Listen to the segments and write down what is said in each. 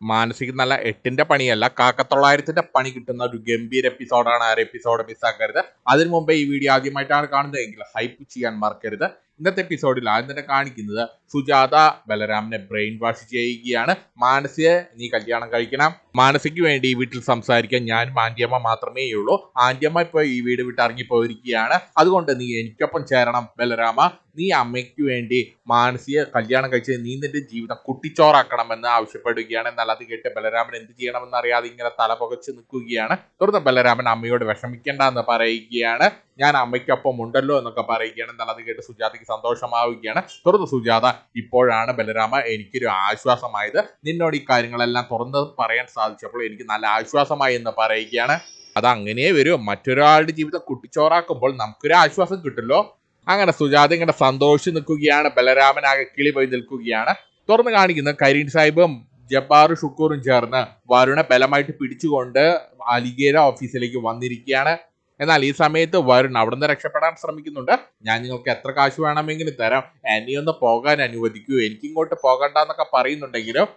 മാനസിക നല്ല എട്ടിന്റെ പണിയല്ല കാക്കത്തൊള്ളായിരത്തിന്റെ പണി കിട്ടുന്ന ഒരു ഗംഭീര എപ്പിസോഡാണ് ആ എപ്പിസോഡ് മിസ്സാക്കരുത് അതിനു മുമ്പേ ഈ വീഡിയോ ആദ്യമായിട്ടാണ് കാണുന്നതെങ്കിൽ ഹൈപ്പ് ചെയ്യാൻ മറക്കരുത്. ഇന്നത്തെ എപ്പിസോഡിൽ ആദ്യം തന്നെ കാണിക്കുന്നത് സുജാത ബലരാമിനെ ബ്രെയിൻ വാഷ് ചെയ്യുകയാണ്. മാനസിയെ നീ കല്യാണം കഴിക്കണം. മാനസിക്ക് വേണ്ടി ഈ വീട്ടിൽ സംസാരിക്കാൻ ഞാനും ആന്റിയമ്മ മാത്രമേ ഉള്ളൂ. ആന്റിയമ്മ ഇപ്പോൾ ഈ വീട് വിട്ട് ഇറങ്ങിപ്പോയിരിക്കുകയാണ് അതുകൊണ്ട് നീ എനിക്കൊപ്പം ചേരണം ബലരാമ. നീ അമ്മയ്ക്ക് വേണ്ടി മാനസിയെ കല്യാണം കഴിച്ച് നീ നിന്റെ ജീവിതം കുട്ടിച്ചോറാക്കണമെന്ന് ആവശ്യപ്പെടുകയാണ്. എന്നാൽ അത് കേട്ട് ബലരാമൻ എന്ത് ചെയ്യണമെന്ന് അറിയാതെ ഇങ്ങനെ തല പുകച്ച് നിൽക്കുകയാണ്. തുടർന്ന് ബലരാമൻ അമ്മയോട് വിഷമിക്കേണ്ട എന്ന് പറയുകയാണ്. ഞാൻ അമ്മയ്ക്കൊപ്പം ഉണ്ടല്ലോ എന്നൊക്കെ പറയുകയാണ്. എന്നാൽ അത് കേട്ട് സുജാതയ്ക്ക് സന്തോഷമാവുകയാണ്. തുറന്ന് സുജാത ഇപ്പോഴാണ് ബലരാമ എനിക്കൊരു ആശ്വാസമായത്. നിന്നോട് ഈ കാര്യങ്ങളെല്ലാം തുറന്ന് പറയാൻ സാധിച്ചപ്പോൾ എനിക്ക് നല്ല ആശ്വാസമായി എന്ന് പറയുകയാണ്. അത് അങ്ങനെ വരും. മറ്റൊരാളുടെ ജീവിതം കുട്ടിച്ചോറാക്കുമ്പോൾ നമുക്കൊരു ആശ്വാസം കിട്ടുമല്ലോ. അങ്ങനെ സുജാത ഇങ്ങനെ സന്തോഷിച്ച് നിൽക്കുകയാണ്. ബലരാമനാകെ കിളി പോയി നിൽക്കുകയാണ്. തുറന്ന് കാണിക്കുന്ന കരീൻ സാഹിബും ജബ്ബാറും ഷുക്കൂറും ചേർന്ന് വരുണെ ബലമായിട്ട് പിടിച്ചുകൊണ്ട് അലിഗേര ഓഫീസിലേക്ക് വന്നിരിക്കുകയാണ്. എന്നാൽ ഈ സമയത്ത് വരുൺ അവിടുന്ന് രക്ഷപ്പെടാൻ ശ്രമിക്കുന്നുണ്ട്. ഞാൻ നിങ്ങൾക്ക് എത്ര കാശ് വേണമെങ്കിലും തരാം. എന്നെ ഒന്ന് പോകാൻ അനുവദിക്കൂ. എനിക്ക് ഇങ്ങോട്ട് പോകണ്ടെന്നൊക്കെ പറയുന്നുണ്ടെങ്കിലും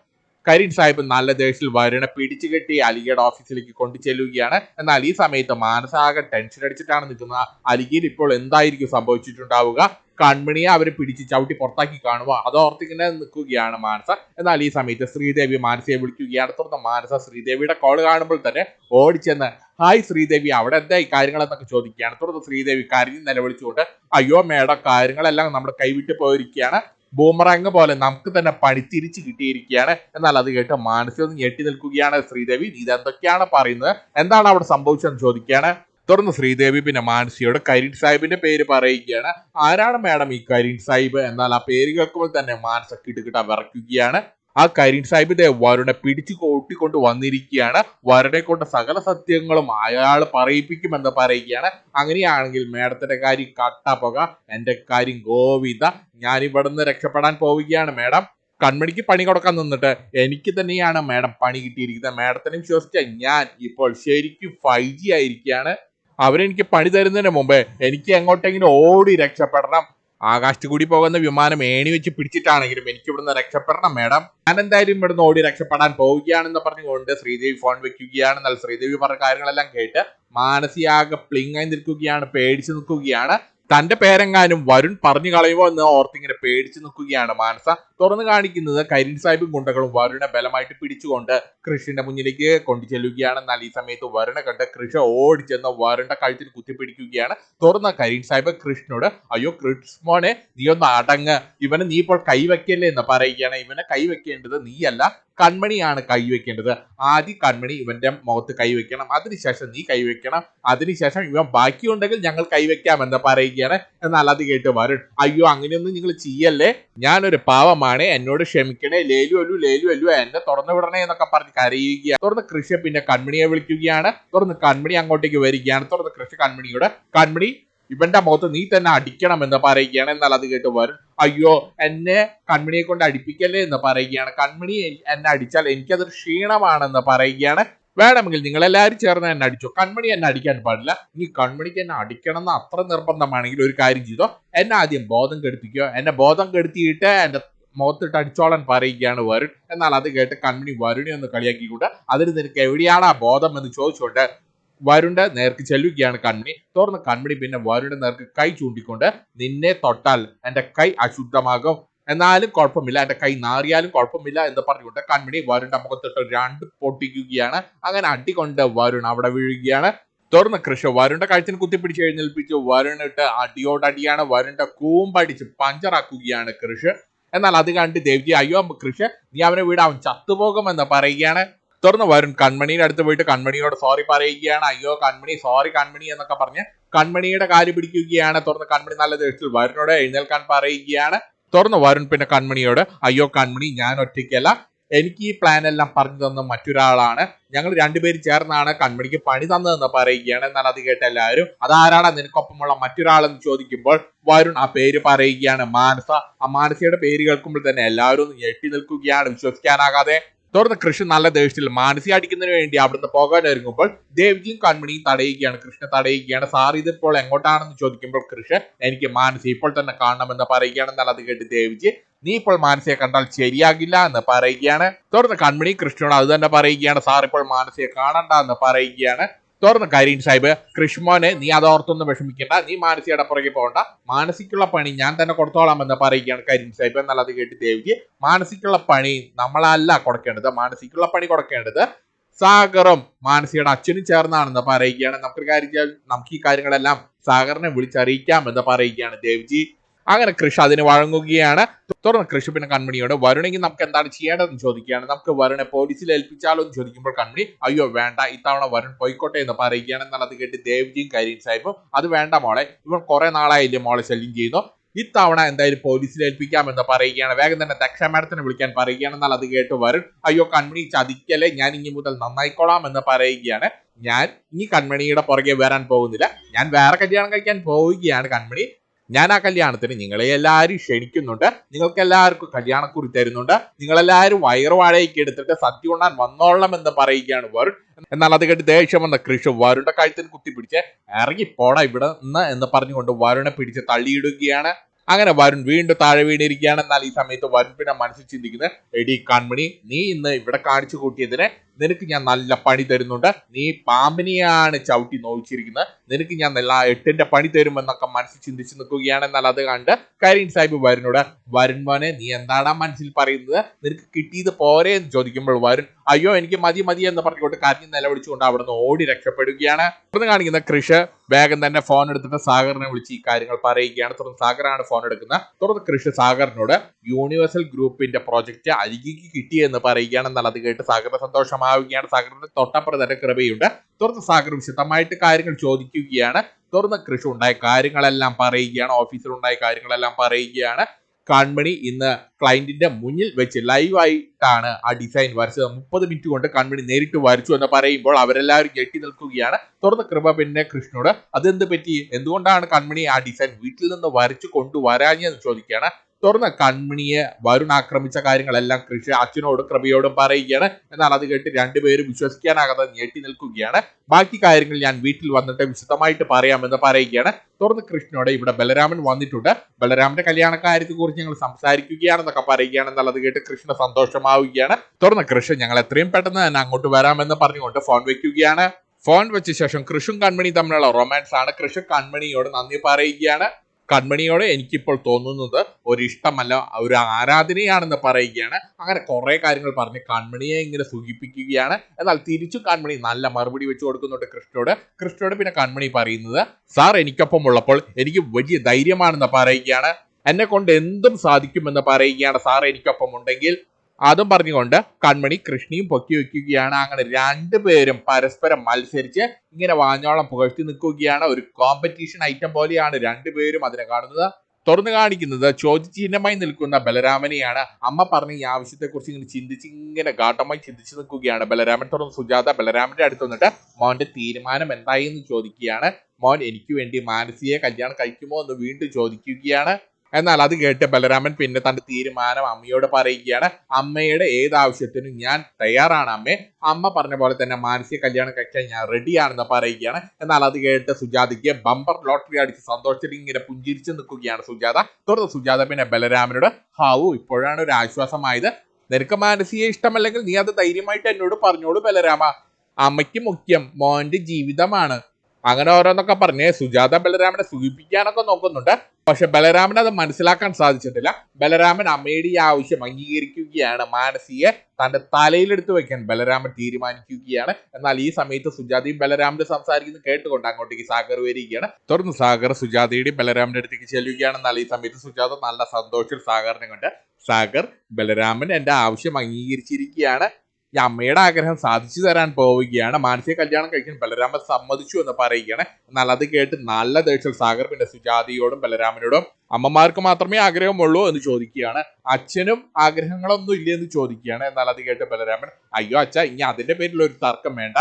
കരീൻ സാഹിബ് നല്ല ദേഷ്യത്തിൽ വരുണെ പിടിച്ചു കെട്ടി അലിഗയുടെ ഓഫീസിലേക്ക് കൊണ്ടു ചെല്ലുകയാണ് എന്നാൽ ഈ സമയത്ത് മാനസാകെ ടെൻഷൻ അടിച്ചിട്ടാണ് നിൽക്കുന്നത്. അലിഗയിൽ ഇപ്പോൾ എന്തായിരിക്കും സംഭവിച്ചിട്ടുണ്ടാവുക? കൺമണിയെ അവരെ പിടിച്ച് ചവിട്ടി പുറത്താക്കി കാണുക. അതോർത്തിങ്ങനെ നിൽക്കുകയാണ് മാനസ. എന്നാൽ ഈ സമയത്ത് ശ്രീദേവി മാനസയെ വിളിക്കുകയാണ്. തുടർന്ന് മാനസ ശ്രീദേവിയുടെ കോൾ കാണുമ്പോൾ തന്നെ ഓടിച്ചെന്ന് ഹായ് ശ്രീദേവി. അവിടെ എന്താ ഈ കാര്യങ്ങളെന്നൊക്കെ ചോദിക്കുകയാണ്. തുടർന്ന് ശ്രീദേവി കരഞ്ഞ് നിലവിളിച്ചുകൊണ്ട് അയ്യോ മേഡം കാര്യങ്ങളെല്ലാം നമ്മുടെ കൈവിട്ട് പോയിരിക്കുകയാണ്. ബൂമറാങ് പോലെ നമുക്ക് തന്നെ പണി തിരിച്ച് കിട്ടിയിരിക്കുകയാണ്. എന്നാൽ അത് കേട്ട് മാനസികം ഞെട്ടി നിൽക്കുകയാണ് ശ്രീദേവി. ഇതെന്തൊക്കെയാണ് പറയുന്നത്? എന്താണ് അവിടെ സംഭവിച്ചതെന്ന് ചോദിക്കുകയാണ്. തുടർന്ന് ശ്രീദേവി പിന്നെ മാനസിയോട് കരീൻ സാഹിബിന്റെ പേര് പറയുകയാണ്. ആരാണ് മാഡം ഈ കരീൻ സാഹിബ്? എന്നാൽ ആ പേര് കേൾക്കുമ്പോൾ തന്നെ മാനസ കിട്ടുകിട്ട വിറയ്ക്കുകയാണ്. ആ കരീൻ സാഹിബ് ദേ വരുണെ പിടിച്ചു കൂട്ടിക്കൊണ്ട് വന്നിരിക്കുകയാണ്. വരുണെ കൊണ്ട് സകല സത്യങ്ങളും അയാൾ പറയിപ്പിക്കുമെന്ന് പറയുകയാണ്. അങ്ങനെയാണെങ്കിൽ മേഡത്തിന്റെ കാര്യം കട്ടപ്പുക എന്റെ കാര്യം ഗോവിന്ദ ഞാൻ ഇവിടുന്ന് രക്ഷപ്പെടാൻ പോവുകയാണ് മേഡം. കൺമണിക്ക് പണി കൊടുക്കാൻ നിന്നിട്ട് എനിക്ക് തന്നെയാണ് മേഡം പണി കിട്ടിയിരിക്കുന്നത്. മേഡത്തിനെ വിശ്വസിച്ച ഞാൻ ഇപ്പോൾ ശരിക്കും ഫൈവ് ജി ആയിരിക്കുകയാണ്. അവരെനിക്ക് പണി തരുന്നതിന് മുമ്പേ എനിക്ക് എങ്ങോട്ടെങ്കിലും ഓടി രക്ഷപ്പെടണം. ആകാശത്ത് കൂടി പോകുന്ന വിമാനം ഏണി വെച്ച് പിടിച്ചിട്ടാണെങ്കിലും എനിക്ക് ഇവിടുന്ന് രക്ഷപ്പെടണം മേഡം. ഞാൻ എന്തായാലും ഇവിടുന്ന് ഓടി രക്ഷപ്പെടാൻ പോവുകയാണെന്ന് പറഞ്ഞുകൊണ്ട് ശ്രീദേവി ഫോൺ വെക്കുകയാണ്. എന്നാൽ ശ്രീദേവി പറഞ്ഞ കാര്യങ്ങളെല്ലാം കേട്ട് മാനസിയാകെ പ്ലിങ്ങായി നിൽക്കുകയാണ് പേടിച്ചു നിൽക്കുകയാണ്. തന്റെ പേരെങ്ങാനും വരുൺ പറഞ്ഞു കളയുമോ എന്ന് ഓർത്തിങ്ങനെ പേടിച്ചു നിൽക്കുകയാണ് മാനസ. തുറന്നു കാണിക്കുന്നത് കരീൻ സാഹിബും ഗുണ്ടകളും വരുണെ ബലമായിട്ട് പിടിച്ചുകൊണ്ട് കൃഷിന്റെ മുന്നിലേക്ക് കൊണ്ടു ചെല്ലുകയാണ് എന്നാൽ ഈ സമയത്ത് വരുണെ കണ്ട് കൃഷ ഓടിച്ചെന്ന് വരുണ്ട കഴുത്തിൽ കുത്തിപ്പിടിക്കുകയാണ്. തുറന്ന കരീൻ സാഹിബ് കൃഷ്ണനോട് അയ്യോ കൃഷ്മോനെ നീ ഒന്ന് അടങ്ങ്. ഇവനെ നീ ഇപ്പോൾ കൈവയ്ക്കല്ലേ എന്ന് പറയുകയാണ്. ഇവനെ കൈവയ്ക്കേണ്ടത് നീയല്ല കൺമണിയാണ് കൈവയ്ക്കേണ്ടത്. ആദ്യം കൺമണി ഇവന്റെ മുഖത്ത് കൈവയ്ക്കണം. അതിനുശേഷം നീ കൈവയ്ക്കണം. അതിനുശേഷം ഇവൻ ബാക്കിയുണ്ടെങ്കിൽ ഞങ്ങൾ കൈവയ്ക്കാമെന്ന് പറയുകയാണ് എന്നാൽ അത് കേട്ട് വരും അയ്യോ അങ്ങനെയൊന്നും നിങ്ങൾ ചെയ്യല്ലേ? ഞാനൊരു പാവമാണ് എന്നോട് ക്ഷമിക്കണേ. ലേലു അല്ലു ലേലു അല്ലു എന്നെ തുറന്നു വിടണേ എന്നൊക്കെ പറഞ്ഞ് കരയുകയാണ്. തുറന്ന് കൃഷി പിന്നെ കൺമണിയെ വിളിക്കുകയാണ്. തുറന്ന് കൺമണി അങ്ങോട്ടേക്ക് വരികയാണ്. തുറന്ന് കൃഷി കൺമണിയോട് കൺമണി ഇവന്റെ മുഖത്ത് നീ തന്നെ അടിക്കണം എന്ന് പറയുകയാണ്. എന്നാൽ അത് കേട്ട് വരും അയ്യോ എന്നെ കൺമണിയെ കൊണ്ട് അടിപ്പിക്കല്ലേ? എന്ന് പറയുകയാണ്. കൺമണി എന്നെ അടിച്ചാൽ എനിക്കതൊരു ക്ഷീണമാണെന്ന് പറയുകയാണ്. വേണമെങ്കിൽ നിങ്ങൾ എല്ലാവരും ചേർന്ന് എന്നെ അടിച്ചോ. കൺമണി എന്നെ അടിക്കാൻ പാടില്ല. ഈ കൺമണിക്ക് എന്നെ അടിക്കണം എന്ന് അത്ര നിർബന്ധമാണെങ്കിൽ ഒരു കാര്യം ചെയ്തോ. എന്നെ ആദ്യം ബോധം കെടുത്തിക്കോ എന്നെ ബോധം കെടുത്തിയിട്ട് എന്റെ മുഖത്തിട്ട് അടിച്ചോളാൻ പറയുകയാണ് വരുൺ. എന്നാൽ അത് കേട്ട് കൺമണി വരുണി ഒന്ന് കളിയാക്കിക്കൊണ്ട് അതിന് നിനക്ക് എവിടെയാണ് ആ ബോധം എന്ന് ചോദിച്ചുകൊണ്ട് വരുണ്ട് നേർക്ക് ചെല്ലുകയാണ് കൺമണി. തുറന്ന് കൺമണി പിന്നെ വരുണ്ട് നേർക്ക് കൈ ചൂണ്ടിക്കൊണ്ട് നിന്നെ തൊട്ടാൽ എന്റെ കൈ അശുദ്ധമാകും. എന്നാലും കുഴപ്പമില്ല. എന്റെ കൈ നാറിയാലും കുഴപ്പമില്ല എന്ന് പറഞ്ഞുകൊണ്ട് കൺമണി വരുണ്ട മുഖത്തിട്ട് രണ്ട് പൊട്ടിക്കുകയാണ്. അങ്ങനെ അടികൊണ്ട് വരുൺ അവിടെ വീഴുകയാണ്. തുറന്ന് കൃഷി വരുണ്ട കഴുത്തിന് കുത്തിപ്പിടിച്ച് എഴുന്നേൽപ്പിച്ച് വരുണിട്ട് അടിയോടടിയാണ് വരുണ്ട കൂമ്പടിച്ച് പഞ്ചറാക്കുകയാണ് കൃഷി എന്നാൽ അത് കണ്ട് ദേവ്ജി അയ്യോ കൃഷി നീ അവനെ വീട് അവൻ ചത്തുപോകുമെന്ന് പറയുകയാണ്. തുറന്ന് വരുൺ കൺമണിയുടെ അടുത്ത് പോയിട്ട് കൺമണിയോട് സോറി പറയുകയാണ്. അയ്യോ കൺമണി സോറി കൺമണി എന്നൊക്കെ പറഞ്ഞ് കൺമണിയുടെ കാൽ പിടിക്കുകയാണ്. തുറന്ന് കൺമണി നല്ല ദേഷ്യത്തിൽ വരുണോട് എഴുന്നേൽക്കാൻ പറയുകയാണ്. തുറന്ന് വരുൺ പിന്നെ കൺമണിയോട് അയ്യോ കൺമണി ഞാൻ ഒറ്റയ്ക്കല്ല. എനിക്ക് ഈ പ്ലാൻ എല്ലാം പറഞ്ഞു തന്ന മറ്റൊരാളാണ്. ഞങ്ങൾ രണ്ടുപേരും ചേർന്നാണ് കൺമണിക്ക് പണി തന്നതെന്ന് പറയുകയാണ്. എന്നാൽ അത് കേട്ട എല്ലാവരും അതാരാണ് നിനക്കൊപ്പമുള്ള മറ്റൊരാളെന്ന് ചോദിക്കുമ്പോൾ? വരുൺ ആ പേര് പറയുകയാണ്. മാനസ ആ മാനസയുടെ പേര് കേൾക്കുമ്പോൾ തന്നെ എല്ലാവരും ഞെട്ടി നിൽക്കുകയാണ്. വിശ്വസിക്കാനാകാതെ തുടർന്ന് കൃഷ്ണൻ നല്ല ദേഷ്യത്തിൽ മാനസി അടിക്കുന്നതിന് വേണ്ടി അവിടുന്ന് പോകാൻ ഒരുങ്ങുമ്പോൾ ദേവ്ജിയും കൺമണിയും തടയുകയാണ്. കൃഷ്ണ തടയുകയാണ്. സാർ ഇതിപ്പോൾ എങ്ങോട്ടാണെന്ന് ചോദിക്കുമ്പോൾ കൃഷ്ണൻ എനിക്ക് മാനസി ഇപ്പോൾ തന്നെ കാണണമെന്ന് പറയുകയാണെന്നാൽ അത് കേട്ട് ദേവ്ജി. നീ ഇപ്പോൾ മാനസിയെ കണ്ടാൽ ശരിയാകില്ല എന്ന് പറയുകയാണ്. തുടർന്ന് കൺമണി കൃഷ്ണനോട് അത് തന്നെ പറയുകയാണ്. സാർ ഇപ്പോൾ മാനസിയെ കാണണ്ട എന്ന് പറയുകയാണ്. തുറന്ന് കരീം സാഹിബ് കൃഷ്മോനെ നീ അതോർത്തൊന്നും വിഷമിക്കണ്ട. നീ മാനസിയുടെ പുറകെ പോകണ്ട. മാനസിക്കുള്ള പണി ഞാൻ തന്നെ കൊടുത്തോളാം എന്ന് പറയുകയാണ് കരീം സാഹിബ്. എന്നാൽ അത് കേട്ട് ദേവിക്ക് മാനസിക്കുള്ള പണി നമ്മളല്ല കൊടുക്കേണ്ടത്. മാനസിക്കുള്ള പണി കൊടുക്കേണ്ടത് സാഗറും മാനസിയുടെ അച്ഛനും ചേർന്നാണെന്ന് പറയുകയാണ്. നമുക്ക് കാര്യം നമുക്ക് ഈ കാര്യങ്ങളെല്ലാം സാഗറിനെ വിളിച്ചറിയിക്കാം എന്ന് പറയുകയാണ് ദേവ്ജി. അങ്ങനെ കൃഷി അതിന് വഴങ്ങുകയാണ്. തുടർന്ന് കൃഷി പിന്നെ കൺമണിയോട് വരുണെങ്കിൽ നമുക്ക് എന്താണ് ചെയ്യേണ്ടതെന്ന് ചോദിക്കുകയാണ്. നമുക്ക് വരുണെ പോലീസിൽ ഏൽപ്പിച്ചാലോ എന്ന് ചോദിക്കുമ്പോൾ കൺമണി അയ്യോ വേണ്ട ഇത്തവണ വരുൺ പോയിക്കോട്ടെ എന്ന് പറയുകയാണ്. എന്നാൽ അത് കേട്ട് ദേവ്ജിയും കരീം സാഹിബും അത് വേണ്ട മോളെ ഇവൻ കുറെ നാളായില്ലേ മോളെ ശല്യം ചെയ്യുന്നു. ഇത്തവണ എന്തായാലും പോലീസിൽ ഏൽപ്പിക്കാമെന്ന് പറയുകയാണ്. വേഗം തന്നെ ദക്ഷ മാഡത്തിനെ വിളിക്കാൻ പറയുകയാണ്. എന്നാൽ അത് കേട്ട് വരുൺ അയ്യോ കൺമണി ചതിക്കല്ലേ ഞാൻ ഇനി മുതൽ നന്നായിക്കോളാം എന്ന് പറയുകയാണ്. ഞാൻ ഇനി കൺമണിയുടെ പുറകെ വരാൻ പോകുന്നില്ല. ഞാൻ വേറെ കല്യാണം കഴിക്കാൻ പോവുകയാണ് കൺമണി ഞാൻ ആ കല്യാണത്തിന് നിങ്ങളെ എല്ലാവരും ക്ഷണിക്കുന്നുണ്ട്. നിങ്ങൾക്ക് എല്ലാവർക്കും കല്യാണക്കുറി തരുന്നുണ്ട്. നിങ്ങളെല്ലാവരും വയറുവാഴയ്ക്ക് എടുത്തിട്ട് സദ്യ ഉണ്ണാൻ വന്നോളണം എന്ന് പറയുകയാണ് വരുൺ. എന്നാൽ അത് കേട്ട് ദേഷ്യം വന്ന കൃഷ് വരുണിന്റെ കഴുത്തിന് കുത്തിപ്പിടിച്ച് ഇറങ്ങി പോടാ ഇവിടെ നിന്ന് എന്ന് പറഞ്ഞുകൊണ്ട് വരുണെ പിടിച്ച് തള്ളിയിടുകയാണ്. അങ്ങനെ വരുൺ വീണ്ടും താഴെ വീണിരിക്കുകയാണ്. എന്നാൽ ഈ സമയത്ത് വരുൺ പിന്നെ മനസ്സിൽ ചിന്തിക്കുന്നത് എടി കൺമണി നീ ഇന്ന് ഇവിടെ കാണിച്ചു കൂട്ടിയതിന് നിനക്ക് ഞാൻ നല്ല പണി തരുന്നുണ്ട്. നീ പാമ്പിനെയാണ് ചവിട്ടി നോവിച്ചിരിക്കുന്നത്. നിനക്ക് ഞാൻ നല്ല എട്ടിന്റെ പണി തരുമെന്നൊക്കെ മനസ്സിൽ ചിന്തിച്ചു നിൽക്കുകയാണ് എന്നാൽ അത് കണ്ട് കരീം സാഹിബ് വരുണിനോട് വരുൺ മോനെ നീ എന്താണ് മനസ്സിൽ പറയുന്നത്? നിനക്ക് കിട്ടിയത് പോരെ? എന്ന് ചോദിക്കുമ്പോൾ വരുൺ അയ്യോ എനിക്ക് മതി മതി എന്ന് പറഞ്ഞുകൊണ്ട് കരഞ്ഞ് നിലവിളിച്ചുകൊണ്ട് അവിടെ നിന്ന് ഓടി രക്ഷപ്പെടുകയാണ്. തുടർന്ന് കാണിക്കുന്ന കൃഷ് വേഗം തന്നെ ഫോൺ എടുത്തിട്ട് സാഗറിനെ വിളിച്ച് ഈ കാര്യങ്ങൾ പറയുകയാണ്. തുടർന്ന് സാഗറാണ് ഫോൺ എടുക്കുന്നത്. തുടർന്ന് കൃഷ് സാഗറിനോട് യൂണിവേഴ്സൽ ഗ്രൂപ്പിന്റെ പ്രോജക്റ്റ് അരികിക്ക് കിട്ടിയെന്ന് പറയുകയാണ് എന്നാൽ അത് കേട്ട് സാഗറിന് സന്തോഷമാവുകയാണ് സാഗറിന്റെ തൊട്ടപ്പുറം തന്നെ കൃപയുണ്ട്. തുടർന്ന് സാഗർ വിശദമായിട്ട് കാര്യങ്ങൾ ചോദിക്കുകയാണ്. തുടർന്ന് കൃഷി ഉണ്ടായ കാര്യങ്ങളെല്ലാം പറയുകയാണ്. ഓഫീസിൽ ഉണ്ടായ കാര്യങ്ങളെല്ലാം പറയുകയാണ്. കൺമണി ഇന്ന് ക്ലയന്റിന്റെ മുന്നിൽ വെച്ച് ലൈവായിട്ടാണ് ആ ഡിസൈൻ വരച്ചത്. മുപ്പത് മിനിറ്റ് കൊണ്ട് കൺമണി നേരിട്ട് വരച്ചു എന്ന് പറയുമ്പോൾ അവരെല്ലാവരും ഞെട്ടി നിൽക്കുകയാണ്. തുറന്ന് കൃപ പിന്നെ കൃഷ്ണനോട് അതെന്ത് പറ്റി? എന്തുകൊണ്ടാണ് കൺമണി ആ ഡിസൈൻ വീട്ടിൽ നിന്ന് വരച്ചു കൊണ്ടുവരാഞ്ഞെന്ന് ചോദിക്കുകയാണ്. തുറന്ന് കൺമണിയെ വരുൺ ആക്രമിച്ച കാര്യങ്ങളെല്ലാം കൃഷി അച്ഛനോടും കൃപയോടും പറയുകയാണ്. എന്നാൽ അത് കേട്ട് രണ്ടുപേരും വിശ്വസിക്കാനാകാതെ ഞെട്ടി നിൽക്കുകയാണ്. ബാക്കി കാര്യങ്ങൾ ഞാൻ വീട്ടിൽ വന്നിട്ട് വിശദമായിട്ട് പറയാമെന്ന് പറയുകയാണ്. തുറന്ന് കൃഷ്ണനോട് ഇവിടെ ബലരാമൻ വന്നിട്ടുണ്ട്. ബലരാമന്റെ കല്യാണ കാര്യത്തെക്കുറിച്ച് ഞങ്ങൾ സംസാരിക്കുകയാണെന്നൊക്കെ പറയുകയാണ്. എന്നാൽ അത് കേട്ട് കൃഷ്ണ സന്തോഷമാവുകയാണ്. തുറന്ന് കൃഷ്ണൻ ഞങ്ങൾ എത്രയും പെട്ടെന്ന് തന്നെ അങ്ങോട്ട് വരാമെന്ന് പറഞ്ഞുകൊണ്ട് ഫോൺ വെക്കുകയാണ്. ഫോൺ വെച്ച ശേഷം കൃഷും കൺമണി തമ്മിലുള്ള റൊമാൻസ് ആണ് കൃഷും കൺമണിയോട് നന്ദി പറയുകയാണ്. കൺമണിയോട് എനിക്കിപ്പോൾ തോന്നുന്നത് ഒരു ഇഷ്ടമല്ല ഒരു ആരാധനയാണെന്ന് പറയുകയാണ്. അങ്ങനെ കുറെ കാര്യങ്ങൾ പറഞ്ഞ് കൺമണിയെ ഇങ്ങനെ സൂചിപ്പിക്കുകയാണ്. എന്നാൽ തിരിച്ചു കൺമണി നല്ല മറുപടി വെച്ച് കൊടുക്കുന്നുണ്ട് കൃഷ്ണയോട് കൃഷ്ണയോട് പിന്നെ കൺമണി പറയുന്നത് സാർ എനിക്കൊപ്പം ഉള്ളപ്പോൾ എനിക്ക് വലിയ ധൈര്യമാണെന്ന് പറയുകയാണ്. എന്നെ കൊണ്ട് എന്തും സാധിക്കുമെന്ന് പറയുകയാണ്. സാർ എനിക്കൊപ്പം ഉണ്ടെങ്കിൽ അതും പറഞ്ഞുകൊണ്ട് കൺമണി കൃഷ്ണിയും പൊക്കി വയ്ക്കുകയാണ് അങ്ങനെ രണ്ടുപേരും പരസ്പരം മത്സരിച്ച് ഇങ്ങനെ വാഞ്ഞോളം പുകഴ്ത്തി നിൽക്കുകയാണ്. ഒരു കോമ്പറ്റീഷൻ ഐറ്റം പോലെയാണ് രണ്ടുപേരും അതിനെ കാണുന്നത്. തുറന്നു കാണിക്കുന്നത് ചോദ്യചിഹ്നമായി നിൽക്കുന്ന ബലരാമനെയാണ്. അമ്മ പറഞ്ഞ ഈ ആവശ്യത്തെക്കുറിച്ച് ഇങ്ങനെ ചിന്തിച്ച് ഇങ്ങനെ ഘാട്ടമായി ചിന്തിച്ച് നിൽക്കുകയാണ് ബലരാമൻ. തുറന്ന് സുജാത ബലരാമന്റെ അടുത്ത് വന്നിട്ട് മോന്റെ തീരുമാനം എന്തായി എന്ന് ചോദിക്കുകയാണ്. മോൻ എനിക്ക് വേണ്ടി മാനസിയെ കല്യാണം കഴിക്കുമോ? എന്ന് വീണ്ടും ചോദിക്കുകയാണ്. എന്നാൽ അത് കേട്ട് ബലരാമൻ പിന്നെ തന്റെ തീരുമാനം അമ്മയോട് പറയുകയാണ് അമ്മയുടെ ഏത് ആവശ്യത്തിനും ഞാൻ തയ്യാറാണ് അമ്മേ. അമ്മ പറഞ്ഞ പോലെ തന്നെ മാനസിക കല്യാണം കഴിക്കാൻ ഞാൻ റെഡിയാണെന്ന് പറയുകയാണ്. എന്നാൽ അത് കേട്ട് സുജാതയ്ക്ക് ബമ്പർ ലോട്ടറി അടിച്ച് സന്തോഷത്തിൽ ഇങ്ങനെ പുഞ്ചിരിച്ച് നിൽക്കുകയാണ് സുജാത. തുടർന്ന് സുജാത പിന്നെ ബലരാമനോട് ഹാവു ഇപ്പോഴാണ് ഒരു ആശ്വാസമായത്. നിനക്ക് മാനസിക ഇഷ്ടമല്ലെങ്കിൽ നീ അത് ധൈര്യമായിട്ട് എന്നോട് പറഞ്ഞോളൂ ബലരാമ. അമ്മയ്ക്ക് മുഖ്യം മോന്റെ ജീവിതമാണ്. അങ്ങനെ ഓരോന്നൊക്കെ പറഞ്ഞ് സുജാത ബലരാമനെ സൂചിപ്പിക്കാനൊക്കെ നോക്കുന്നുണ്ട്. പക്ഷെ ബലരാമൻ അത് മനസ്സിലാക്കാൻ സാധിച്ചിട്ടില്ല. ബലരാമൻ അമ്മയുടെ ആവശ്യം അംഗീകരിക്കുകയാണ്. മാനസിയെ തന്റെ തലയിലെടുത്ത് വെക്കാൻ ബലരാമൻ തീരുമാനിക്കുകയാണ്. എന്നാൽ ഈ സമയത്ത് സുജാതയും ബലരാമന്റെ സംസാരിക്കുന്നത് കേട്ടുകൊണ്ട് അങ്ങോട്ടേക്ക് സാഗർ വരികയാണ്. തുടർന്ന് സാഗർ സുജാതയുടെയും ബലരാമന്റെ അടുത്തേക്ക് ചെല്ലുകയാണ്. എന്നാൽ ഈ സമയത്ത് സുജാത നല്ല സന്തോഷത്തിൽ സാഗറിനെ കൊണ്ട് സാഗർ ബലരാമൻ എന്റെ ആവശ്യം അംഗീകരിച്ചിരിക്കുകയാണ്. ഈ അമ്മയുടെ ആഗ്രഹം സാധിച്ചു തരാൻ പോവുകയാണ്. മാനസിക കല്യാണം കഴിക്കാൻ ബലരാമൻ സമ്മതിച്ചു എന്ന് പറയുകയാണ്. എന്നാൽ അത് കേട്ട് നല്ല ദേഷ്യം സാഗർ പിന്നെ സുജാതിയോടും ബലരാമനോടും അമ്മമാർക്ക് മാത്രമേ ആഗ്രഹമുള്ളൂ എന്ന് ചോദിക്കുകയാണ്. അച്ഛനും ആഗ്രഹങ്ങളൊന്നും ഇല്ലെന്ന് ചോദിക്കുകയാണ്. എന്നാൽ അത് കേട്ട് ബലരാമൻ അയ്യോ അച്ഛ ഇനി അതിന്റെ പേരിൽ ഒരു തർക്കം വേണ്ട.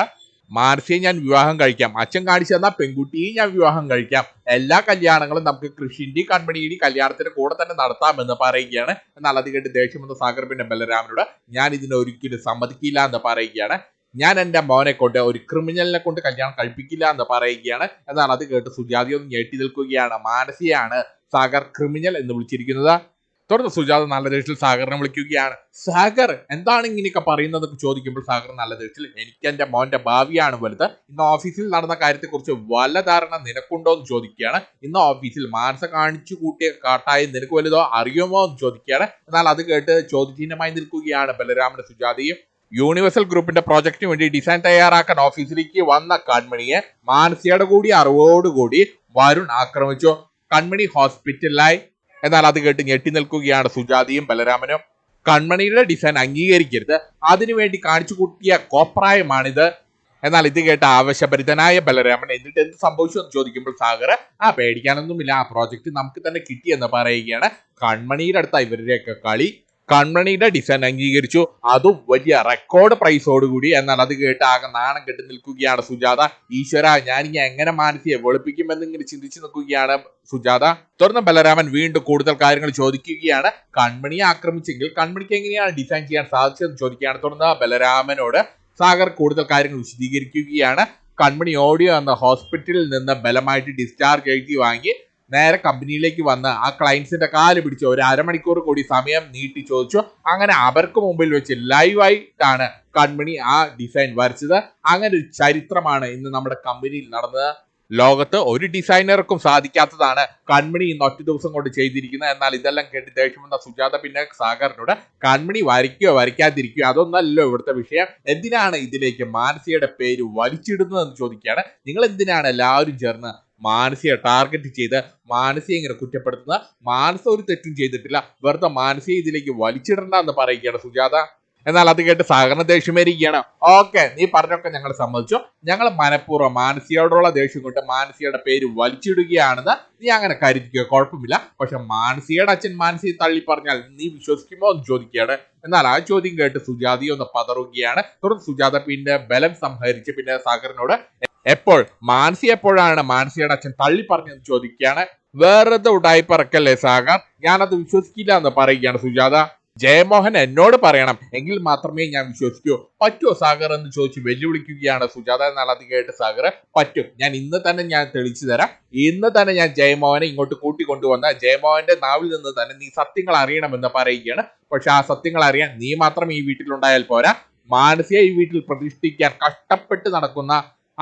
മാർസിയെ ഞാൻ വിവാഹം കഴിക്കാം. അച്ഛൻ കാണിച്ചു തന്ന പെൺകുട്ടിയെയും ഞാൻ വിവാഹം കഴിക്കാം. എല്ലാ കല്യാണങ്ങളും നമുക്ക് കൃഷിന്റെയും കൺമണിയുടെയും കല്യാണത്തിന്റെ കൂടെ തന്നെ നടത്താമെന്ന് പറയുകയാണ്. എന്നാൽ അത് കേട്ട് ദേഷ്യം വന്ന സാഗർ പിന്നെ ബലരാമനോട് ഞാൻ ഇതിനെ ഒരിക്കലും സമ്മതിക്കില്ല എന്ന് പറയുകയാണ്. ഞാൻ എന്റെ മോനെ കൊണ്ട് ഒരു ക്രിമിനലിനെ കൊണ്ട് കല്യാണം കഴിപ്പിക്കില്ല എന്ന് പറയുകയാണ്. എന്നാൽ അത് കേട്ട് സുജാതി ഒന്ന് ഞെട്ടി നിൽക്കുകയാണ്. മാനസിയാണ് സാഗർ ക്രിമിനൽ എന്ന് വിളിച്ചിരിക്കുന്നത്. തുടർന്ന് സുജാത നല്ല ദേഷ്യത്തിൽ സാഗറിനെ വിളിക്കുകയാണ്. സാഗർ എന്താണ് ഇങ്ങനെയൊക്കെ പറയുന്നത് ചോദിക്കുമ്പോൾ സാഗർ നല്ല ദേഷ്യത്തിൽ എനിക്ക് എന്റെ മോന്റെ ഭാവിയാണ് വലുത്. ഇന്ന് ഓഫീസിൽ നടന്ന കാര്യത്തെക്കുറിച്ച് വല്ല ധാരണ നിനക്കുണ്ടോ? എന്ന് ചോദിക്കുകയാണ്. ഇന്ന് ഓഫീസിൽ മാനസ കാണിച്ചു കൂട്ടിയ കാട്ടായി നിനക്ക് വലുതോ അറിയുമോ എന്ന് ചോദിക്കുകയാണ്. എന്നാൽ അത് കേട്ട് ചോദ്യചിഹ്നമായി നിൽക്കുകയാണ് ബലരാമന്റെ സുജാതയും. യൂണിവേഴ്സൽ ഗ്രൂപ്പിന്റെ പ്രോജക്റ്റിന് വേണ്ടി ഡിസൈൻ തയ്യാറാക്കാൻ ഓഫീസിലേക്ക് വന്ന കൺമണിയെ മാനസികയുടെ കൂടി അറിവോടുകൂടി വരുൺ ആക്രമിച്ചു. കൺമണി ഹോസ്പിറ്റലിലായി. എന്നാൽ അത് കേട്ട് ഞെട്ടി നിൽക്കുകയാണ് സുജാതിയും ബലരാമനും. കൺമണിയുടെ ഡിസൈൻ അംഗീകരിക്കരുത്. അതിനുവേണ്ടി കാണിച്ചു കൂട്ടിയ കോപ്രായമാണിത്. എന്നാൽ ഇത് കേട്ട ആവശ്യഭരിതനായ ബലരാമൻ എന്നിട്ട് എന്ത് സംഭവിച്ചു എന്ന് ചോദിക്കുമ്പോൾ സാഗർ ആ പേടിക്കാനൊന്നുമില്ല. ആ പ്രോജക്റ്റ് നമുക്ക് തന്നെ കിട്ടിയെന്ന് പറയുകയാണ് കൺമണിയുടെ അടുത്ത ഇവരുടെയൊക്കെ കളി. കൺമണിയുടെ ഡിസൈൻ അംഗീകരിച്ചു. അതും വലിയ റെക്കോർഡ് പ്രൈസോടുകൂടി എന്നാൽ അത് കേട്ട് ആകെ നാണം കെട്ടി നിൽക്കുകയാണ് സുജാത. ഈശ്വര ഞാനിങ്ങനെ എങ്ങനെ മാനസിയെ വെളുപ്പിക്കുമെന്ന് ഇങ്ങനെ ചിന്തിച്ചു നിൽക്കുകയാണ് സുജാത. തുടർന്ന് ബലരാമൻ വീണ്ടും കൂടുതൽ കാര്യങ്ങൾ ചോദിക്കുകയാണ്. കൺമണിയെ ആക്രമിച്ചെങ്കിൽ കൺമണിക്ക് എങ്ങനെയാണ് ഡിസൈൻ ചെയ്യാൻ സാധിച്ചതെന്ന് ചോദിക്കുകയാണ്. തുടർന്ന് ബലരാമനോട് സാഗർ കൂടുതൽ കാര്യങ്ങൾ വിശദീകരിക്കുകയാണ്. കൺമണി ഓഡിയോ എന്ന ഹോസ്പിറ്റലിൽ നിന്ന് ബലമായിട്ട് ഡിസ്ചാർജ് എഴുതി വാങ്ങി. നേരെ കമ്പനിയിലേക്ക് വന്ന് ആ ക്ലയൻസിന്റെ കാൽ പിടിച്ച് ഒരു അരമണിക്കൂർ കൂടി സമയം നീട്ടി ചോദിച്ചു. അങ്ങനെ അവർക്ക് മുമ്പിൽ വെച്ച് ലൈവായിട്ടാണ് കമ്പനി ആ ഡിസൈൻ വരച്ചത്. അങ്ങനെ ഒരു ചരിത്രമാണ് ഇന്ന് നമ്മുടെ കമ്പനിയിൽ നടന്നത്. ലോകത്ത് ഒരു ഡിസൈനർക്കും സാധിക്കാത്തതാണ് കൺമണി ഇന്ന് ഒറ്റ ദിവസം കൊണ്ട് ചെയ്തിരിക്കുന്നത്. എന്നാൽ ഇതെല്ലാം കേട്ട് ദേഷ്യം വന്ന സുജാത പിന്നെ സാഗറിനോട് കൺമണി വരയ്ക്കുകയോ വരയ്ക്കാതിരിക്കുകയോ അതൊന്നല്ലോ ഇവിടുത്തെ വിഷയം. എന്തിനാണ് ഇതിലേക്ക് മാനസികയുടെ പേര് വലിച്ചിടുന്നതെന്ന് ചോദിക്കുകയാണ്. നിങ്ങൾ എന്തിനാണ് എല്ലാവരും ചേർന്ന് മാനസിയെ ടാർഗറ്റ് ചെയ്ത് മാനസിയെ ഇങ്ങനെ കുറ്റപ്പെടുത്തുന്ന മാനസ ഒരു തെറ്റും ചെയ്തിട്ടില്ല. വെറുതെ മാനസിയെ ഇതിലേക്ക് വലിച്ചിടണ്ട എന്ന് പറയുകയാണ് സുജാത. എന്നാൽ അത് കേട്ട് സഹകരണ ദേഷ്യമേരിക്കുകയാണ് ഓക്കെ നീ പറഞ്ഞൊക്കെ ഞങ്ങൾ സമ്മതിച്ചു. ഞങ്ങൾ മനഃപൂർവം മാനസിയോടുള്ള ദേഷ്യം കൊണ്ട് മാനസിയുടെ പേര് വലിച്ചിടുകയാണെന്ന് നീ അങ്ങനെ കരുതിക്കുക കുഴപ്പമില്ല. പക്ഷെ മാനസിയുടെ അച്ഛൻ മാനസിയെ തള്ളി പറഞ്ഞാൽ നീ വിശ്വസിക്കുമോ എന്ന് ചോദിക്കുകയാണ്. എന്നാൽ ആ ചോദ്യം കേട്ട് സുജാതി ഒന്ന് പതറുകയാണ്. തുടർന്ന് സുജാത പിന്നെ ബലം സംഹരിച്ച് പിന്നെ സാഗറിനോട് എപ്പോൾ? മാനസി എപ്പോഴാണ് മാനസിയുടെ അച്ഛൻ തള്ളി പറഞ്ഞെന്ന് ചോദിക്കുകയാണ്. വേറെ ഉടായി പറക്കല്ലേ സാഗർ? ഞാനത് വിശ്വസിക്കില്ല എന്ന് പറയുകയാണ് സുജാത. ജയമോഹൻ എന്നോട് പറയണം. എങ്കിൽ മാത്രമേ ഞാൻ വിശ്വസിക്കൂ. പറ്റുമോ സാഗർ എന്ന് ചോദിച്ച് വെല്ലുവിളിക്കുകയാണ് സുജാത എന്നാൽ അത് കേട്ട് സാഗർ പറ്റും. ഞാൻ ഇന്ന് തന്നെ ഞാൻ തെളിച്ചു തരാം. ഇന്ന് തന്നെ ഞാൻ ജയമോഹനെ ഇങ്ങോട്ട് കൂട്ടിക്കൊണ്ടുവന്ന ജയമോഹന്റെ നാവിൽ നിന്ന് തന്നെ നീ സത്യങ്ങൾ അറിയണമെന്ന് പറയുകയാണ്. പക്ഷെ ആ സത്യങ്ങൾ അറിയാൻ നീ മാത്രം ഈ വീട്ടിലുണ്ടായാൽ പോരാ. മാനസിക ഈ വീട്ടിൽ പ്രതിഷ്ഠിക്കാൻ കഷ്ടപ്പെട്ട് നടക്കുന്ന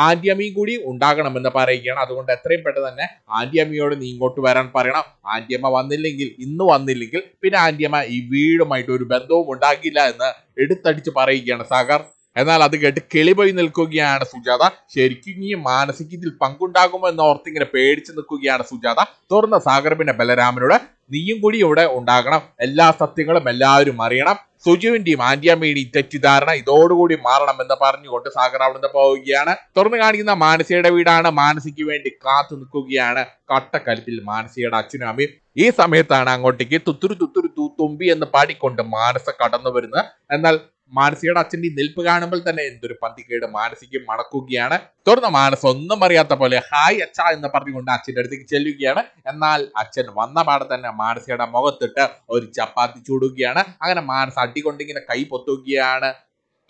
ആന്റിയമ്മയും കൂടി ഉണ്ടാകണമെന്ന് പറയുകയാണ്. അതുകൊണ്ട് എത്രയും പെട്ടെന്ന് തന്നെ ആന്റിയമ്മയോട് നീ ഇങ്ങോട്ട് വരാൻ പറയണം. ആന്റിയമ്മ വന്നില്ലെങ്കിൽ ഇന്ന് വന്നില്ലെങ്കിൽ പിന്നെ ആന്റിയമ്മ ഈ വീടുമായിട്ട് ഒരു ബന്ധവും ഉണ്ടാകില്ല എന്ന് എടുത്തടിച്ച് പറയുകയാണ് സാഗർ. എന്നാൽ അത് കേട്ട് കിളിപോയി നിൽക്കുകയാണ് സുജാത. ശരിക്കും ഈ മാനസികത്തിൽ പങ്കുണ്ടാകുമോ എന്ന് ഓർത്തിങ്ങനെ പേടിച്ചു നിൽക്കുകയാണ് സുജാത. തുറന്ന സാഗർ പിന്നെ ബലരാമനോട് നീയും കൂടി ഇവിടെ ഉണ്ടാകണം. എല്ലാ സത്യങ്ങളും എല്ലാവരും അറിയണം. സുജുവിന്റെയും ആന്റിയമ്മയുടെയും തെറ്റിദ്ധാരണ ഇതോടുകൂടി മാറണം എന്ന് പറഞ്ഞുകൊണ്ട് സാഗർ അവിടുന്ന് പോവുകയാണ്. തുറന്നു കാണിക്കുന്ന മാനസിയുടെ വീടാണ്. മാനസിക്ക് വേണ്ടി കാത്തു നിൽക്കുകയാണ്. കട്ടക്കലിപ്പിൽ മാനസിയുടെ അച്ഛനും അമ്മയും. ഈ സമയത്താണ് അങ്ങോട്ടേക്ക് തുത്തുരു തുത്തുരു തൂ തുമ്പി എന്ന് പാടിക്കൊണ്ട് മാനസ കടന്നു വരുന്നത്. എന്നാൽ മാനസികയുടെ അച്ഛന്റെ നിൽപ്പ് കാണുമ്പോൾ തന്നെ എന്തൊരു പന്തികേട് മാനസികം മണക്കുകയാണ് തുടർന്ന് മാനസ ഒന്നും അറിയാത്ത പോലെ ഹായ് അച്ഛ എന്ന് പറഞ്ഞുകൊണ്ട് അച്ഛന്റെ അടുത്തേക്ക് ചെല്ലുകയാണ്. എന്നാൽ അച്ഛൻ വന്ന പാടെ തന്നെ മാനസിയുടെ മുഖത്തിട്ട് ഒരു ചപ്പാത്തി ചൂടുകയാണ്. അങ്ങനെ മാനസ അടികൊണ്ടിങ്ങനെ കൈ പൊത്തുകയാണ്.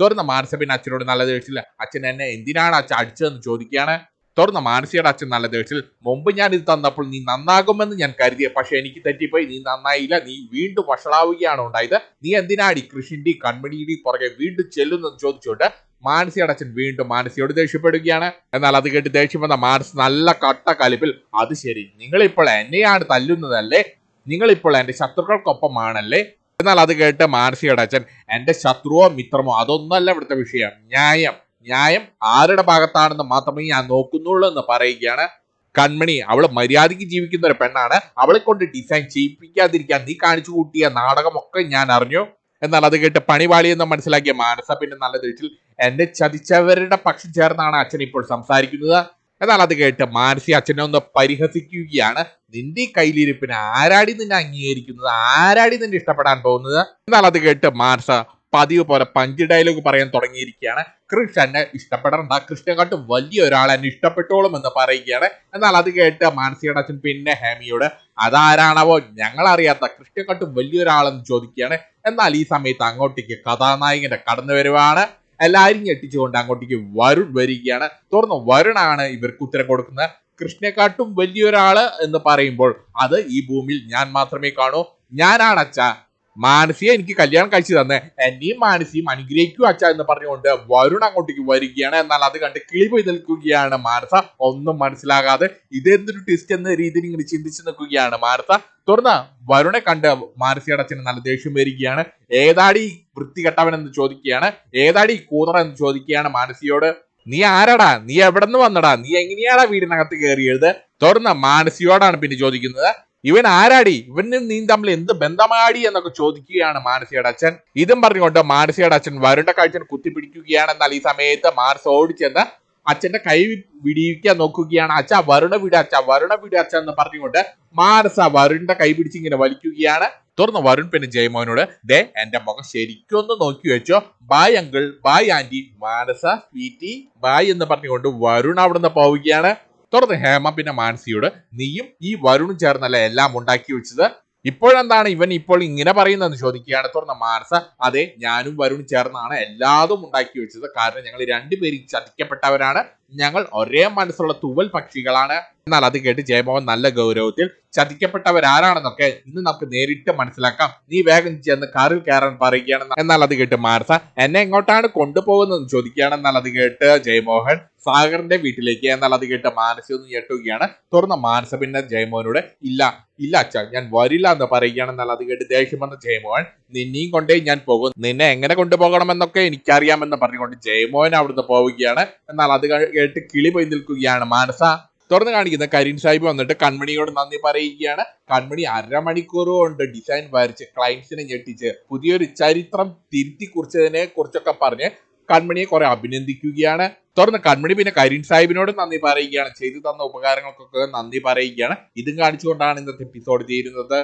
തുടർന്ന് മാനസ പിന്നെ അച്ഛനോട് നല്ല ദേഷ്യമില്ല അച്ഛൻ എന്നെ എന്തിനാണ് അച്ഛൻ അടിച്ചതെന്ന് ചോദിക്കുകയാണ്? തുറന്ന മാനസിയുടെ അച്ഛൻ നല്ല ദേഷ്യത്തിൽ മുമ്പ് ഞാൻ ഇത് തന്നപ്പോൾ നീ നന്നാകുമെന്ന് ഞാൻ കരുതിയ പക്ഷെ എനിക്ക് തെറ്റിപ്പോയി. നീ നന്നായില്ല. നീ വീണ്ടും വഷളാവുകയാണ് ഉണ്ടായത്. നീ എന്തിനാടി കൃഷിന്റെ കൺമണിയുടെ പുറകെ വീണ്ടും ചെല്ലുന്നെന്ന് ചോദിച്ചുകൊണ്ട് മാനസിയുടെ അച്ഛൻ വീണ്ടും മാനസിയോട് ദേഷ്യപ്പെടുകയാണ്. എന്നാൽ അത് കേട്ട് ദേഷ്യം വന്ന മാനസ് നല്ല കട്ട കലിപ്പിൽ അത് ശരി. നിങ്ങളിപ്പോൾ എന്നെയാണ് തല്ലുന്നതല്ലേ? നിങ്ങളിപ്പോൾ എന്റെ ശത്രുക്കൾക്കൊപ്പമാണല്ലേ? എന്നാൽ അത് കേട്ട് മാനസിയുടെ അച്ഛൻ എന്റെ ശത്രുവോ മിത്രമോ അതൊന്നല്ല ഇവിടുത്തെ വിഷയം. ന്യായം. ന്യായം ആരുടെ ഭാഗത്താണെന്ന് മാത്രമേ ഞാൻ നോക്കുന്നുള്ളൂ എന്ന് പറയുകയാണ് കൺമണി. അവൾ മര്യാദയ്ക്ക് ജീവിക്കുന്ന ഒരു പെണ്ണാണ്. അവളെ കൊണ്ട് ഡിസൈൻ ചെയ്യിപ്പിക്കാതിരിക്കാൻ നീ കാണിച്ചു കൂട്ടിയ നാടകമൊക്കെ ഞാൻ അറിഞ്ഞു. എന്നാൽ അത് കേട്ട് പണിവാളി എന്ന് മനസ്സിലാക്കിയ മാനസ പിന്നെ നല്ല ദേഷ്യത്തിൽ എന്നെ ചതിച്ചവരുടെ പക്ഷം ചേർന്നാണ് അച്ഛൻ ഇപ്പോൾ സംസാരിക്കുന്നത്. എന്നാൽ അത് കേട്ട് മാനസി അച്ഛനെ ഒന്ന് പരിഹസിക്കുകയാണ്. നിന്റെ കയ്യിലിരിപ്പിന് ആരാടി നിന്നെ അംഗീകരിക്കുന്നത്? ആരാടി നിന്നെ ഇഷ്ടപ്പെടാൻ പോകുന്നത്? എന്നാൽ അത് കേട്ട് മാനസ പതിവ് പോലെ പഞ്ച് ഡയലോഗ് പറയാൻ തുടങ്ങിയിരിക്കുകയാണ്. കൃഷ് എന്നെ ഇഷ്ടപ്പെടണ്ട. കൃഷ്ണനെക്കാട്ടും വലിയ ഒരാൾ എന്നെ ഇഷ്ടപ്പെട്ടോളും എന്ന് പറയുകയാണ്. എന്നാൽ അത് കേട്ട് മാനസികയുടെ അച്ഛൻ പിന്നെ ഹേമിയോട് അതാരാണവോ? ഞങ്ങൾ അറിയാത്ത കൃഷ്ണനെക്കാട്ടും വലിയൊരാളെന്ന് ചോദിക്കുകയാണ്. എന്നാൽ ഈ സമയത്ത് അങ്ങോട്ടേക്ക് കഥാനായകന്റെ കടന്നു വരുവാണ്. എല്ലാവരും ഞെട്ടിച്ചുകൊണ്ട് അങ്ങോട്ടേക്ക് വരുൺ വരികയാണ്. തുറന്ന് വരുണാണ് ഇവർക്ക് ഉത്തരം കൊടുക്കുന്നത്. കൃഷ്ണനെക്കാട്ടും വലിയൊരാൾ എന്ന് പറയുമ്പോൾ അത് ഈ ഭൂമിയിൽ ഞാൻ മാത്രമേ കാണൂ. ഞാനാണ് അച്ഛ. മാനസിയെ എനിക്ക് കല്യാണം കഴിച്ചു തന്നെ. എന്നെയും മാനസിയും അനുഗ്രഹിക്കൂ അച്ഛ എന്ന് പറഞ്ഞുകൊണ്ട് വരുൺ അങ്ങോട്ടേക്ക് വരികയാണ്. എന്നാൽ അത് കണ്ട് കിളി പോയി നിൽക്കുകയാണ് മാനസ. ഒന്നും മനസ്സിലാകാതെ ഇതെന്തൊരു ട്വിസ്റ്റ് എന്ന രീതിയിൽ ഇങ്ങനെ ചിന്തിച്ചു നിൽക്കുകയാണ് മാനസ. തുറന്ന വരുണെ കണ്ട് മാനസിയുടെ അച്ഛന് നല്ല ദേഷ്യം വരികയാണ്. ഏതാടി വൃത്തികെട്ടവൻ എന്ന് ചോദിക്കുകയാണ്. ഏതാടി കൂതറ എന്ന് ചോദിക്കുകയാണ് മാനസിയോട്. നീ ആരാടാ? നീ എവിടെ നിന്ന് വന്നടാ? നീ എങ്ങനെയാടാ വീടിനകത്ത് കയറിയത്? തുറന്ന മാനസിയോടാണ് പിന്നെ ചോദിക്കുന്നത്. ഇവൻ ആരാടി? ഇവനും നീ തമ്മിൽ എന്ത് ബന്ധമാടി എന്നൊക്കെ ചോദിക്കുകയാണ് മാനസിയുടെ അച്ഛൻ. ഇതും പറഞ്ഞുകൊണ്ട് മാനസിയുടെ അച്ഛൻ വരുണ്ട കാഴ്ചൻ കുത്തിപ്പിടിക്കുകയാണ്. എന്നാൽ ഈ സമയത്ത് മാനസ ഓടിച്ചെന്ന് അച്ഛന്റെ കൈ വിടിയിക്കാൻ നോക്കുകയാണ്. അച്ഛ വരുണ വിട അച്ഛ വരുണ വിട അച്ഛ എന്ന് പറഞ്ഞുകൊണ്ട് മാനസ വരുണിന്റെ കൈ പിടിച്ച് ഇങ്ങനെ വലിക്കുകയാണ്. തുടർന്ന് വരുൺ പിന്നെ ജയമോനോട് ദേ എന്റെ മുഖം ശരിക്കും ഒന്ന് നോക്കി വെച്ചോ. Bye uncle bye aunty Manasa sweety bye എന്ന് പറഞ്ഞുകൊണ്ട് വരുൺ അവിടുന്ന് പോവുകയാണ്. തുടർന്ന് ഹേമ പിന്നെ മാനസിയോട് നീയും ഈ വരുണും ചേർന്നല്ല എല്ലാം ഉണ്ടാക്കി വെച്ചത്? ഇപ്പോഴെന്താണ് ഇവൻ ഇപ്പോൾ ഇങ്ങനെ പറയുന്നതെന്ന് ചോദിക്കുകയാണ് തുടർന്ന് മാനസ അതെ ഞാനും വരുൺ ചേർന്നാണ് എല്ലാതും ഉണ്ടാക്കി വെച്ചത്. കാരണം ഞങ്ങൾ രണ്ടുപേരും ചതിക്കപ്പെട്ടവരാണ്. ഞങ്ങൾ ഒരേ മനസ്സുള്ള തുവൽ പക്ഷികളാണ്. എന്നാൽ അത് കേട്ട് ജയമോഹൻ നല്ല ഗൗരവത്തിൽ ചതിക്കപ്പെട്ടവരാരാണെന്നൊക്കെ ഇന്ന് നമുക്ക് നേരിട്ട് മനസ്സിലാക്കാം. നീ വേഗം ചെന്ന് കാറിൽ കയറാൻ പറയുകയാണ്. എന്നാൽ അത് കേട്ട് മാർസ എന്നെ എങ്ങോട്ടാണ് കൊണ്ടുപോകുന്നതെന്ന് ചോദിക്കുകയാണ്. എന്നാൽ അത് കേട്ട് ജയമോഹൻ സാഗറിന്റെ വീട്ടിലേക്ക് എന്നാൽ അത് കേട്ട് മാനസ ഒന്ന് ഞെട്ടുകയാണ്. തുറന്ന മാനസ പിന്നെ ജയമോഹനോട് ഇല്ല ഇല്ല അച്ഛ ഞാൻ വരില്ല എന്ന് പറയുകയാണ്. എന്നാൽ അത് കേട്ട് ദേഷ്യം വന്ന ജയമോഹൻ നിന്നെയും കൊണ്ടേ ഞാൻ പോകും. നിന്നെ എങ്ങനെ കൊണ്ടുപോകണമെന്നൊക്കെ എനിക്കറിയാമെന്ന് പറഞ്ഞുകൊണ്ട് ജയമോഹൻ അവിടുന്ന് പോവുകയാണ്. എന്നാൽ അത് കേട്ട് കിളി പോയി നിൽക്കുകയാണ് മാനസ. തുറന്ന് കാണിക്കുന്ന കരീൻ സാഹിബ് വന്നിട്ട് കൺമണിയോട് നന്ദി പറയുകയാണ്. കൺമണി അരമണിക്കൂർ കൊണ്ട് ഡിസൈൻ വരച്ച് ക്ലയൻസിനെ ഞെട്ടിച്ച്. പുതിയൊരു ചരിത്രം തിരുത്തി കുറിച്ചതിനെ കുറിച്ചൊക്കെ പറഞ്ഞ് കൺമണിയെ കുറെ അഭിനന്ദിക്കുകയാണ്. തുറന്ന് കൺമണി പിന്നെ കരീം സാഹിബിനോട് നന്ദി പറയുകയാണ്. ചെയ്തു തന്ന ഉപകാരങ്ങൾക്കൊക്കെ നന്ദി പറയുകയാണ്. ഇതും കാണിച്ചുകൊണ്ടാണ് ഇന്നത്തെ എപ്പിസോഡ് തീരുന്നത്.